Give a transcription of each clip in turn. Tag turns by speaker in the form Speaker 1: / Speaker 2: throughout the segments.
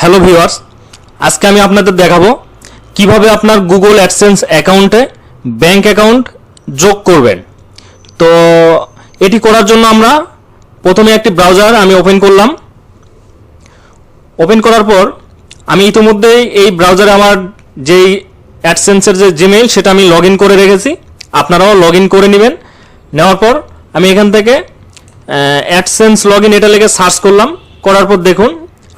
Speaker 1: Hello viewers, আজকে আমি আপনাদের দেখাবো কীভাবে আপনার গুগল অ্যাডসেন্স অ্যাকাউন্টে ব্যাংক অ্যাকাউন্ট যোগ করবেন। তো এটি করার জন্য আমরা প্রথমে একটি ব্রাউজার আমি ওপেন করলাম। ওপেন করার পর আমি ইতিমধ্যেই এই ব্রাউজারে আমার যেই অ্যাডসেন্সের যে জিমেইল, সেটা আমি লগ করে রেখেছি। আপনারাও লগ করে নেবেন। নেওয়ার পর আমি এখান থেকে অ্যাডসেন্স লগ ইন এটা লেগে সার্চ করলাম। করার পর দেখুন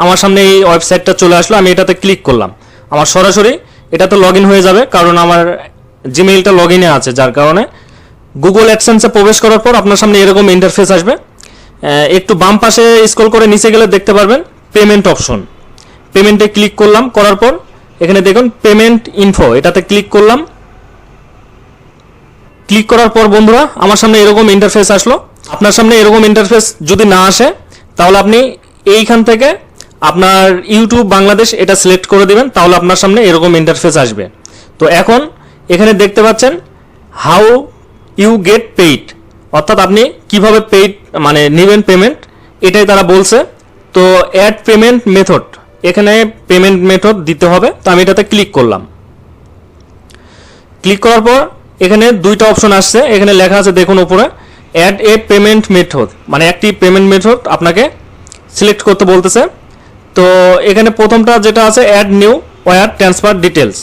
Speaker 1: আমার সামনে এই ওয়েবসাইটটা চলে আসলো, আমি এটাতে ক্লিক করলাম। আমার সরাসরি এটাতে লগ হয়ে যাবে, কারণ আমার জিমেইলটা লগ ইনে আছে, যার কারণে গুগল অ্যাডসেন্সে প্রবেশ করার পর আপনার সামনে এরকম ইন্টারফেস আসবে। একটু বাম পাশে স্ক্রল করে নিচে গেলে দেখতে পারবেন পেমেন্ট অপশন পেমেন্টে ক্লিক করলাম, করার পর এখানে দেখুন পেমেন্ট ইনফো এটাতে ক্লিক করলাম। ক্লিক করার পর বন্ধুরা, আমার সামনে এরকম ইন্টারফেস আসলো। আপনার সামনে এরকম ইন্টারফেস যদি না আসে, তাহলে আপনি এইখান থেকে আপনার ইউটিউব বাংলাদেশ, এটা সিলেক্ট করে দেবেন, তাহলে আপনার সামনে এরকম ইন্টারফেস আসবে। তো এখন এখানে দেখতে পাচ্ছেন হাউ ইউ গেট পেইড অর্থাৎ আপনি কীভাবে পেইড মানে নেবেন পেমেন্ট এটাই তারা বলছে। তো অ্যাড পেমেন্ট মেথড এখানে পেমেন্ট মেথড দিতে হবে। তো আমি এটাতে ক্লিক করলাম। ক্লিক করার পর এখানে দুইটা অপশন আসছে। এখানে লেখা আছে, দেখুন উপরে অ্যাড এ পেমেন্ট মেথড মানে একটি পেমেন্ট মেথড আপনাকে সিলেক্ট করতে বলতেছে। তো এখানে প্রথমটা যেটা আছে add new wire transfer details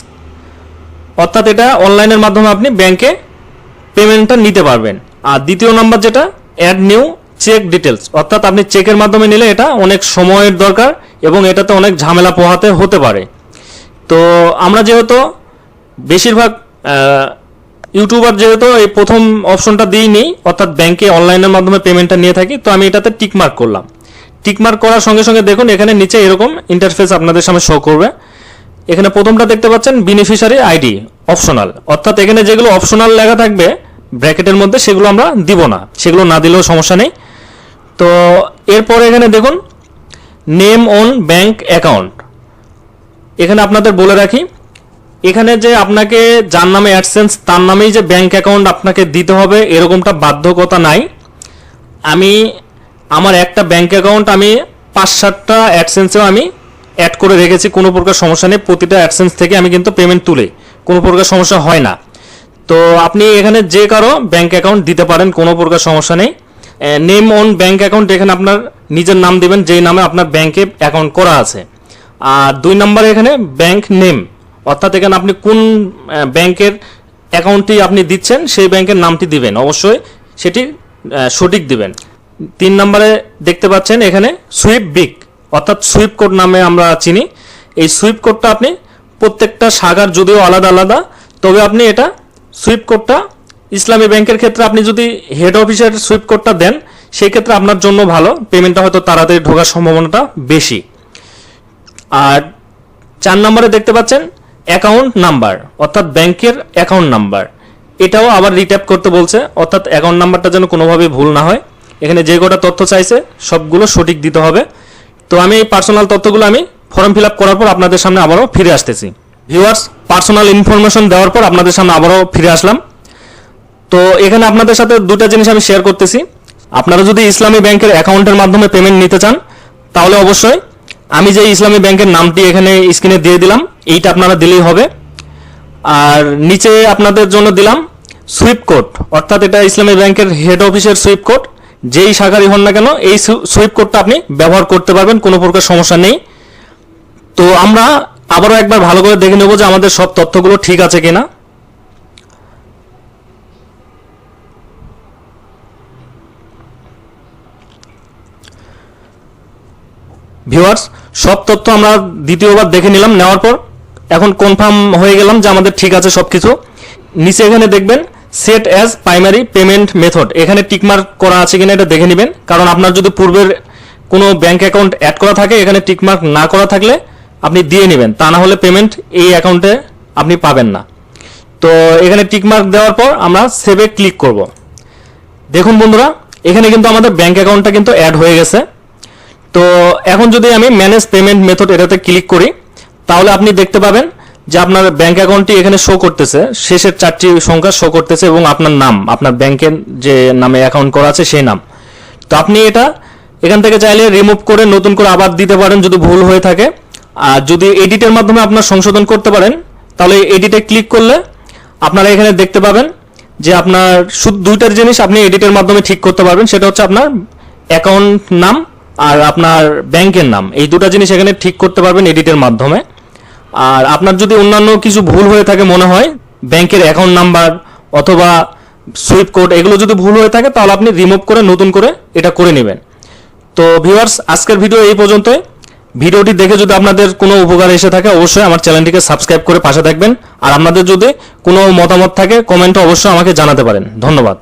Speaker 1: অর্থাৎ এটা অনলাইনের মাধ্যমে আপনি ব্যাংকে পেমেন্টটা নিতে পারবেন। আর দ্বিতীয় নাম্বার যেটা অ্যাড নিউ চেক ডিটেলস অর্থাৎ আপনি চেকের মাধ্যমে নিলে এটা অনেক সময়ের দরকার এবং এটাতে অনেক ঝামেলা পোহাতে হতে পারে। তো আমরা যেহেতু বেশিরভাগ ইউটিউবার যেহেতু এই প্রথম অপশনটা দিই নেই অর্থাৎ ব্যাংকে অনলাইনের মাধ্যমে পেমেন্টটা নিয়ে থাকি, তো আমি এটাতে টিক মার্ক করলাম। টিক মার্ক করার সঙ্গে সঙ্গে দেখুন, এখানে নিচে এরকম ইন্টারফেস আপনাদের সামনে শো করবে। এখানে প্রথমটা দেখতে পাচ্ছেন বেনিফিশিয়ারি আইডি অপশনাল অর্থাৎ এখানে যেগুলো অপশনাল লেখা থাকবে, ব্র্যাকেটের মধ্যে সেগুলো আমরা দিব না। সেগুলো না দিলেও সমস্যা নেই। তো এরপরে এখানে দেখুন নেম অন ব্যাংক অ্যাকাউন্ট এখানে আপনাদের বলে রাখি, এখানে যে আপনাকে যার নামে অ্যাডসেন্স তার নামেই যে ব্যাংক অ্যাকাউন্ট আপনাকে দিতে হবে, এরকমটা বাধ্যকতা নাই। আমি আমার একটা ব্যাঙ্ক অ্যাকাউন্ট আমি পাঁচ, সাতটা অ্যাডসেন্সেও আমি অ্যাড করে রেখেছি, কোনো প্রকার সমস্যা নেই। প্রতিটা অ্যাডসেন্স থেকে আমি কিন্তু পেমেন্ট তুলে, কোনো প্রকার সমস্যা হয় না। তো আপনি এখানে যে কারও ব্যাঙ্ক অ্যাকাউন্ট দিতে পারেন, কোনো প্রকার সমস্যা নেই। নেম অন ব্যাঙ্ক অ্যাকাউন্ট এখানে আপনার নিজের নাম দেবেন, যেই নামে আপনার ব্যাংকে অ্যাকাউন্ট করা আছে। আর দুই নম্বরে এখানে ব্যাংক নেম অর্থাৎ এখানে আপনি কোন ব্যাংকের অ্যাকাউন্টটি আপনি দিচ্ছেন, সেই ব্যাংকের নামটি দিবেন। অবশ্যই সেটি সঠিক দিবেন। তিন নম্বরে দেখতে পাচ্ছেন এখানে সুইপ বিগ অর্থাৎ সুইপ কোড নামে আমরা চিনি। এই সুইপ কোডটা আপনি প্রত্যেকটা শাখার যদিও আলাদা আলাদা, তবে আপনি এটা সুইপ কোডটা ইসলামী ব্যাংকের ক্ষেত্রে আপনি যদি হেড অফিসের সুইপ কোডটা দেন সেই ক্ষেত্রে আপনার জন্য ভালো। পেমেন্টটা হয়তো তাড়াতাড়ি ঢোকার সম্ভাবনাটা বেশি। আর চার নম্বরে দেখতে পাচ্ছেন অ্যাকাউন্ট নাম্বার অর্থাৎ ব্যাংকের অ্যাকাউন্ট নাম্বার এটাও আবার রিট্যাপ করতে বলছে, অর্থাৎ অ্যাকাউন্ট নাম্বারটা যেন কোনোভাবে ভুল না হয়। এখানে যে কটা তথ্য চাইছে, সবগুলো সঠিক দিতে হবে। তো আমি এই পার্সোনাল তথ্যগুলো আমি ফর্ম ফিল আপ করার পর আপনাদের সামনে আবারও ফিরে আসতেছি। ভিউয়ার্স পার্সোনাল ইনফরমেশন দেওয়ার পর আপনাদের সামনে আবারও ফিরে আসলাম। তো এখানে আপনাদের সাথে দুটা জিনিস আমি শেয়ার করতেছি। আপনারা যদি ইসলামী ব্যাংকের অ্যাকাউন্টের মাধ্যমে পেমেন্ট নিতে চান, তাহলে অবশ্যই আমি যে ইসলামী ব্যাংকের নামটি এখানে স্ক্রিনে দিয়ে দিলাম, এইটা আপনারা দিলেই হবে। আর নিচে আপনাদের জন্য দিলাম সুইপ কোড অর্থাৎ এটা ইসলামী ব্যাংকের হেড অফিসের সুইপ কোড যেই শাখারই হন না কেন, এই সুইপ কোডটা আপনি ব্যবহার করতে পারবেন, কোনো প্রকার সমস্যা নেই। তো আমরা আবারও একবার ভালো করে দেখে নেব যে আমাদের সব তথ্যগুলো ঠিক আছে কিনা। ভিউয়ার্স, সব তথ্য আমরা দ্বিতীয়বার দেখে নিলাম, নেওয়ার পর এখন কনফার্ম হয়ে গেলাম যে আমাদের ঠিক আছে সব কিছু নিচে এখানে দেখবেন set as primary payment method এখানে টিকমার্ক করা আছে কিনা এটা দেখে নেবেন। কারণ আপনার যদি পূর্বের কোনো ব্যাংক অ্যাকাউন্ট অ্যাড করা থাকে, এখানে টিকমার্ক না করা থাকলে আপনি দিয়ে নেবেন। তা না হলে পেমেন্ট এই অ্যাকাউন্টে আপনি পাবেন না। তো এখানে টিকমার্ক দেওয়ার পর আমরা সেভে ক্লিক করব। দেখুন বন্ধুরা, এখানে কিন্তু আমাদের ব্যাংক অ্যাকাউন্টটা কিন্তু অ্যাড হয়ে গেছে। তো এখন যদি আমি ম্যানেজ পেমেন্ট মেথড এটাতে ক্লিক করি, তাহলে আপনি দেখতে পাবেন যে আপনার ব্যাংক অ্যাকাউন্টটি এখানে শো করতেছে, শেষের চারটি সংখ্যা শো করতেছে এবং আপনার নাম, আপনার ব্যাংকের যে নামে অ্যাকাউন্ট করা আছে সেই নাম। তো আপনি এটা এখান থেকে চাইলে রিমুভ করে নতুন করে আবার দিতে পারেন যদি ভুল হয়ে থাকে। আর যদি এডিটের মাধ্যমে আপনার সংশোধন করতে পারেন, তাহলে এডিটে ক্লিক করলে আপনারা এখানে দেখতে পাবেন যে আপনার শুধু দুইটার জিনিস আপনি এডিটের মাধ্যমে ঠিক করতে পারবেন, সেটা হচ্ছে আপনার অ্যাকাউন্ট নাম আর আপনার ব্যাংকের নাম। এই দুটো জিনিস এখানে ঠিক করতে পারবেন এডিটের মাধ্যমে। আর আপনার যদি অন্যান্য কিছু ভুল হয়ে থাকে মনে হয়, ব্যাংকের অ্যাকাউন্ট নাম্বার অথবা সুইপ কোড এগুলো যদি ভুল হয়ে থাকে, তাহলে আপনি রিমুভ করে নতুন করে এটা করে নেবেন। তো ভিউয়ার্স আজকের ভিডিও এই পর্যন্তই। ভিডিওটি দেখে যদি আপনাদের কোনো উপকার এসে থাকে, অবশ্যই আমার চ্যানেলটিকে সাবস্ক্রাইব করে পাশে থাকবেন। আর আপনাদের যদি কোনো মতামত থাকে কমেন্টে অবশ্যই আমাকে জানাতে পারেন। ধন্যবাদ।